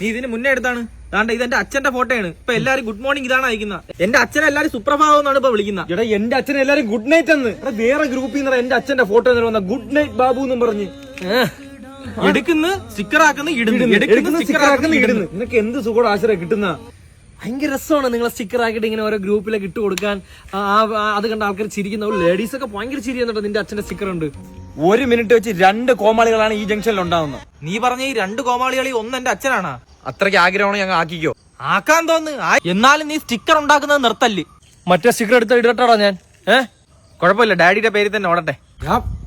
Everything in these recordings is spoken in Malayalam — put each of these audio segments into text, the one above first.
നീ ഇതിന് മുന്നേ എടുത്താണ്. ദാണ്ട ഇത് എന്റെ അച്ഛന്റെ ഫോട്ടോയാണ്. ഇപ്പൊ എല്ലാരും ഗുഡ് മോർണിംഗ് ഇതാണ് അയക്കുന്നത് എന്റെ അച്ഛനെ എല്ലാരും സുപ്രഭാതം എന്നാണ് ഇപ്പൊ വിളിക്കുന്നത് എടാ എന്റെ അച്ഛനെ എല്ലാരും ഗുഡ് നൈറ്റ് എന്ന്. എടാ വേറെ ഗ്രൂപ്പിൽ നിന്ന് എന്റെ അച്ഛന്റെ ഫോട്ടോ എന്ന് വന്ന. ഗുഡ് നൈറ്റ് ബാബു എന്നും പറഞ്ഞ്. എടുക്കുന്ന സ്റ്റിക്കർ ആക്കുന്ന ഇടുന്നു എടുക്കുന്ന സ്റ്റിക്കർ ആക്കുന്ന ഇടുന്നു. നിനക്ക് എന്ത് സുഖം ആശ്രയം കിട്ടുന്ന? ഭയങ്കര രസമാണ് നിങ്ങളെ സ്റ്റിക്കർ ആക്കിയിട്ട് ഇങ്ങനെ ഓരോ ഗ്രൂപ്പിലേക്ക് ഇട്ട് കൊടുക്കാൻ. അത് കണ്ട ആൾക്കാർ ചിരിക്കുന്ന ലേഡീസ് ഒക്കെ ഭയങ്കര ചിരി എന്നിട്ട് നിന്റെ അച്ഛന്റെ സ്റ്റിക്കർ ഉണ്ട് ഒരു മിനിറ്റ് വെച്ച് രണ്ട് കോമാളികളാണ് ഈ ജംഗ്ഷനിൽ ഉണ്ടാവുന്നത്. നീ പറഞ്ഞ ഈ രണ്ട് കോമാളികളി ഒന്ന് എന്റെ അച്ഛനാണ്. അത്രയ്ക്ക് ആഗ്രഹമാണ് ഞങ്ങൾ ആക്കിക്കോ. ആക്കാൻ തോന്നുന്നു. ആ- എന്നാലും നീ സ്റ്റിക്കർ ഉണ്ടാക്കുന്നത് നിർത്തല്ലേ. മറ്റേ സ്റ്റിക്കർ എടുത്ത് ഇടട്ടാടാ ഞാൻ. ഏഹ് കുഴപ്പമില്ല ഡാഡിയുടെ പേരിൽ തന്നെ ഓടട്ടെ.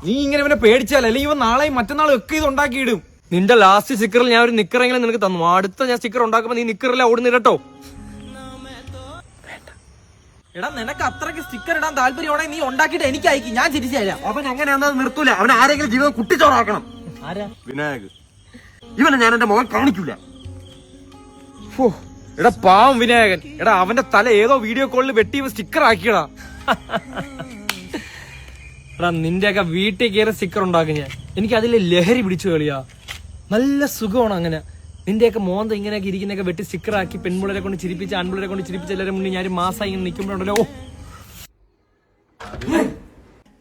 നീ ഇങ്ങനെ ഇവനെ പേടിച്ചാലേ? അല്ലെങ്കിൽ ഇവൻ നാളെയും മറ്റന്നാളും ഒക്കെ ഇത് ഉണ്ടാക്കിയിടും. നിന്റെ ലാസ്റ്റ് സ്റ്റിക്കറിൽ ഞാൻ ഒരു നിക്കറെങ്കിലും നിനക്ക് തന്നു. അടുത്ത ഞാൻ സ്റ്റിക്കർ ഉണ്ടാക്കുമ്പോ നീ നിക്കറില്ല ഓടുന്നിരട്ടോ എടാ നിനക്ക് അത്രയ്ക്ക് സ്റ്റിക്കർ ഇടാൻ താല്പര്യമാണെങ്കിൽ നീ ഉണ്ടാക്കിയിട്ട് എനിക്ക് അയക്കും. ഞാൻ തിരിച്ചു തരാം. അവൻ അങ്ങനെയാണെന്ന് നിർത്തൂല. അവൻ ആരെങ്കിലും ജീവിതം കുട്ടിച്ചോറാക്കണം. ആരാ? വിനായക്. ഇവനെ ഞാൻ എന്റെ മുഖം കാണിക്കൂല. ഫോ, എടാ പാവം വിനായകൻ. എടാ അവന്റെ തല ഏതോ വീഡിയോ കോളിൽ വെട്ടി സ്റ്റിക്കർ ആക്കിയടാ. എടാ നിന്റെയൊക്കെ വീട്ടിൽ കയറി സ്റ്റിക്കർ ഉണ്ടാക്കും ഞാൻ. എനിക്ക് അതിലെ ലഹരി പിടിച്ചു കളിയാ. നല്ല സുഖമാണ് അങ്ങനെ. നിന്റെയൊക്കെ മോന്ത ഇങ്ങനെയൊക്കെ ഇരിക്കുന്നൊക്കെ വെട്ടി സ്റ്റിക്കറാക്കി പെൺപിള്ളരെ കൊണ്ട് ചിരിപ്പിച്ച് ആൺപിള്ളരെ കൊണ്ട് ചിരിപ്പിച്ച് എല്ലാവരും മുന്നേ ഞാൻ മാസമായി ഇങ്ങനെ നിൽക്കുമ്പോഴുണ്ടല്ലോ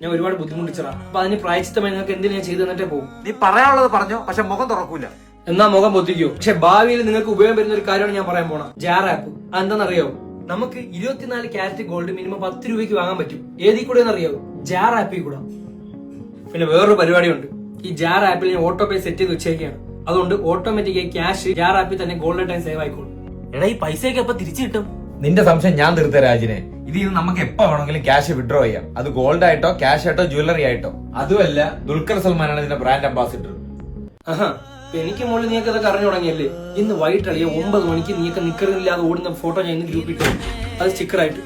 ഞാൻ ഒരുപാട് ബുദ്ധിമുട്ടിച്ചടാ അപ്പൊ അതിന് പ്രായച്ചിത്തമായി നിങ്ങൾക്ക് എന്തിനാ ഞാൻ ചെയ്തു തന്നിട്ടേ പോകും നീ പറയാനുള്ളത് പറഞ്ഞോ പക്ഷെ മുഖം തുറക്കൂല. എന്നാ മുഖം പൊത്തിക്കോ. പക്ഷെ ഭാവിയിൽ നിങ്ങൾക്ക് ഉപയോഗം വരുന്ന ഒരു കാര്യമാണ് ഞാൻ പറയാൻ പോണ ജാർ ആപ്പ് അതെന്താണെന്നറിയോ? നമുക്ക് ഇരുപത്തിനാല് ക്യാരറ്റ് ഗോൾഡ് മിനിമം പത്ത് രൂപയ്ക്ക് വാങ്ങാൻ പറ്റും. ഏതി കൂടെ അറിയാവോ ജാർ ആപ്പിൽ കൂടെ. പിന്നെ വേറൊരു പരിപാടിയുണ്ട്. ഈ ജാർ ആപ്പിൽ ഞാൻ ഓട്ടോ പേ സെറ്റ് ചെയ്ത് വെച്ചേക്കാണ്. അതുകൊണ്ട് ഓട്ടോമാറ്റിക്കായി ക്യാഷ് ജാർ ആപ്പിൽ തന്നെ ഗോൾഡ് ടൈം സേവ് ആയിക്കോളും. എടാ ഈ പൈസയൊക്കെ എപ്പോ തിരിച്ചു കിട്ടും? നിന്റെ സംശയം ഞാൻ തീർത്ത രാജിനെ. ഇത് നമുക്ക് എപ്പോ വേണമെങ്കിലും ക്യാഷ് വിഡ്രോ ചെയ്യാം. അത് ഗോൾഡ് ആയിട്ടോ ക്യാഷ് ആയിട്ടോ ജ്വല്ലറി ആയിട്ടോ. അതുമല്ല ദുൽഖർ സൽമാനാണ് ഇതിന്റെ ബ്രാൻഡ് അംബാസിഡർ എനിക്ക് മുകളിൽ നീക്ക് അതൊക്കെ അറിഞ്ഞു തുടങ്ങിയല്ലേ? ഇന്ന് വൈകിട്ട് അളിയ ഒമ്പത് മണിക്ക് നീക്ക നിക്കറില്ലാതെ ഓടുന്ന ഫോട്ടോ ഞാൻ ഇന്ന് ഗ്രൂപ്പിൽ ഇട്ടു അത് സ്റ്റിക്കർ ആയിട്ട്.